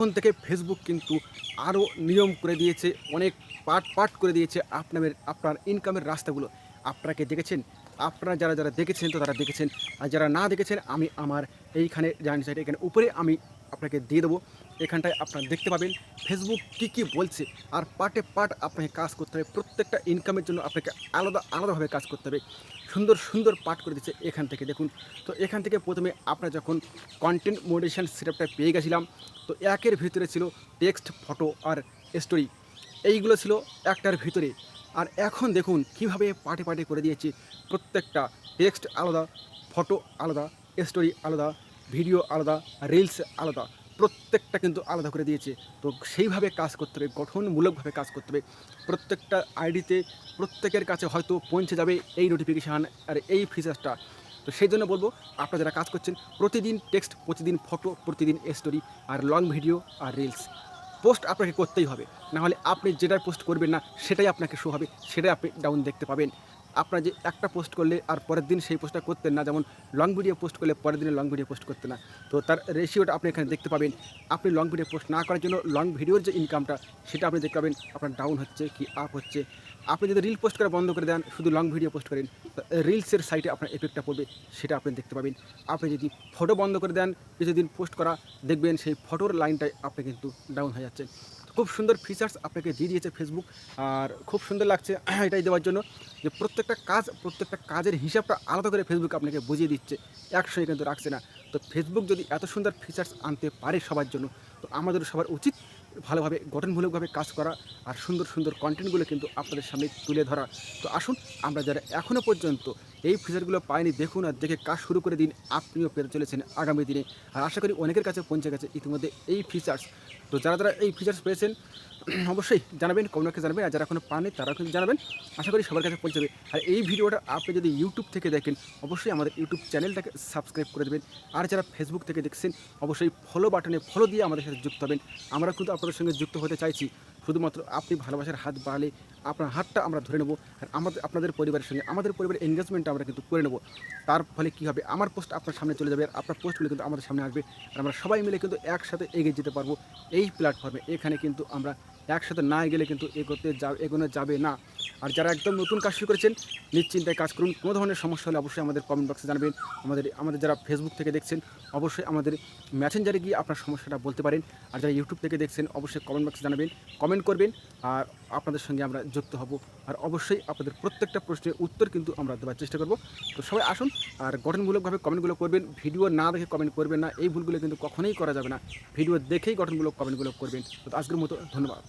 এখন থেকে ফেসবুক কিন্তু আরও নিয়ম করে দিয়েছে, অনেক পার্ট পার্ট করে দিয়েছে আপনাদের, আপনার ইনকামের রাস্তাগুলো। আপনাকে দেখেছেন? আপনারা যারা যারা দেখেছেন তো তারা দেখেছেন। আর যারা না দেখেছেন, আমি আমার এইখানে জানি সাইড এখানে উপরে আমি আপনাকে দিয়ে দেবো। এখানটায় আপনারা দেখতে পাবেন ফেসবুক কী কী বলছে। আর পার্টে পার্ট আপনাকে কাজ করতে হবে। প্রত্যেকটা ইনকামের জন্য আপনাকে আলাদা, আলাদাভাবে কাজ করতে হবে। সুন্দর সুন্দর পাঠ করে দিচ্ছে এখান থেকে, দেখুন। তো এখান থেকে প্রথমে আপনারা যখন কন্টেন্ট মোডেশন সেটআপটা পেয়ে গেছিলাম, তো একের ভিতরে ছিল টেক্সট ফটো আর স্টোরি এইগুলো ছিল একটার ভিতরে। আর এখন দেখুন কীভাবে পার্টে পার্টে করে দিয়েছি। প্রত্যেকটা টেক্সট আলাদা ফটো আলাদা স্টোরি আলাদা। ভিডিও আলাদা রিলস আলাদা, প্রত্যেকটা কিন্তু আলাদা করে দিয়েছে। তো সেইভাবে কাজ করতে হবে, গঠনমূলকভাবে কাজ করতে হবে। প্রত্যেকটা আইডিতে প্রত্যেকের কাছে হয়তো পৌঁছে যাবে এই নোটিফিকেশান আর এই ফিচার্সটা তো সেই জন্য বলব, আপনারা যারা কাজ করছেন, প্রতিদিন টেক্সট প্রতিদিন ফটো প্রতিদিন স্টোরি আর লং ভিডিও আর রিলস পোস্ট আপনাকে করতেই হবে। নাহলে আপনি যেটা পোস্ট করবেন না, সেটাই আপনাকে শো হবে, সেটাই আপনি ডাউন দেখতে পাবেন। আপনার যে একটা পোস্ট করলে আর পরের দিন সেই পোস্টটা করতেন না, যেমন লং ভিডিও পোস্ট করলে পরের দিনে লং ভিডিও পোস্ট করতে না। তো তার রেশিওটা আপনি এখানে দেখতে পাবেন। আপনি লং ভিডিও পোস্ট না করার জন্য লং ভিডিওর যে ইনকামটা সেটা আপনি দেখতে পাবেন, আপনার ডাউন হচ্ছে কি আপ হচ্ছে। আপনি যদি রিল পোস্ট করা বন্ধ করে দেন, শুধু লং ভিডিও পোস্ট করেন রিলসের সাইটে আপনার এফেক্টটা পড়বে, সেটা আপনি দেখতে পাবেন। আপনি যদি ফটো বন্ধ করে দেন, কিছুদিন পোস্ট করা, দেখবেন সেই ফটোর লাইনটাই আপনি কিন্তু ডাউন হয়ে যাচ্ছে খুব সুন্দর ফিচার্স আপনাকে দিয়ে দিয়েছে ফেসবুক আর খুব সুন্দর লাগছে এটাই দেওয়ার জন্য যে প্রত্যেকটা কাজ, প্রত্যেকটা কাজের হিসাবটা আলাদা করে ফেসবুক আপনাকে বুঝিয়ে দিচ্ছে। একসঙ্গে কিন্তু রাখছে না। তো ফেসবুক যদি এত সুন্দর ফিচার্স আনতে পারে সবার জন্য, তো আমাদের সবার উচিত ভালোভাবে, গঠনমূলকভাবে কাজ করা আর সুন্দর সুন্দর কন্টেন্টগুলো কিন্তু আপনাদের সামনে তুলে ধরা। তো আসুন, আমরা যারা এখনও পর্যন্ত এই ফিচারগুলো পাইনি, দেখুন আর দেখে কাজ শুরু করে দিন, আপনিও পেতে চলেছেন আগামী দিনে। আর আশা করি অনেকের কাছে পৌঁছে গেছে ইতিমধ্যে এই ফিচার্স তো যারা যারা এই ফিচার্স পেয়েছেন, অবশ্যই জানাবেন কমেন্টকে জানাবেন, আর যারা এখনও পাননি তারাও কিন্তু জানাবেন। আশা করি সবার কাছে পৌঁছে যাবে। আর এই ভিডিওটা আপনি যদি ইউটিউব থেকে দেখেন, অবশ্যই আমাদের ইউটিউব চ্যানেলটাকে সাবস্ক্রাইব করে দেবেন। আর যারা ফেসবুক থেকে দেখছেন, অবশ্যই ফলো বাটনে ফলো দিয়ে আমাদের সাথে যুক্ত হবেন। আমরা কিন্তু আপনাদের সঙ্গে যুক্ত হতে চাইছি। শুধুমাত্র আপনি ভালোবাসার হাত বাড়ালে আপনার হাতটা আমরা ধরে নেব আর আমাদের, আপনাদের পরিবারের সঙ্গে, আমাদের পরিবারের এনগেজমেন্টটা আমরা কিন্তু করে নেব। তার ফলে কী হবে? আমার পোস্ট আপনার সামনে চলে যাবে আর আপনার পোস্টগুলো কিন্তু আমাদের সামনে আসবে। আর আমরা সবাই মিলে কিন্তু একসাথে এগিয়ে যেতে পারব এই প্ল্যাটফর্মে এখানে কিন্তু আমরা একসাথে না গেলে কিন্তু এগোতে যা, এগোনো যাবে না। আর যারা একদম নতুন কাজ শুরু করেছেন, নিশ্চিন্তায় কাজ করুন। কোনো ধরনের সমস্যা হলে অবশ্যই আমাদের কমেন্ট বক্সে জানাবেন। আমাদের আমাদের যারা ফেসবুক থেকে দেখছেন, অবশ্যই আমাদের মেসেঞ্জারে গিয়ে আপনার সমস্যাটা বলতে পারেন। আর যারা ইউটিউব থেকে দেখছেন, অবশ্যই কমেন্ট বক্সে জানাবেন। কমেন্ট করবেন আর আপনাদের সঙ্গে আমরা যুক্ত হব। আর অবশ্যই আপনাদের প্রত্যেকটা প্রশ্নের উত্তর কিন্তু আমরা দেওয়ার চেষ্টা করব। তো সবাই আসুন আর গঠনমূলকভাবে কমেন্টগুলো করবেন। ভিডিও না দেখে কমেন্ট করবেন না। এই ভুলগুলো কিন্তু কখনোই করা যাবে না। ভিডিও দেখেই গঠনমূলক কমেন্টগুলো করবেন। তো আজকের মতো ধন্যবাদ।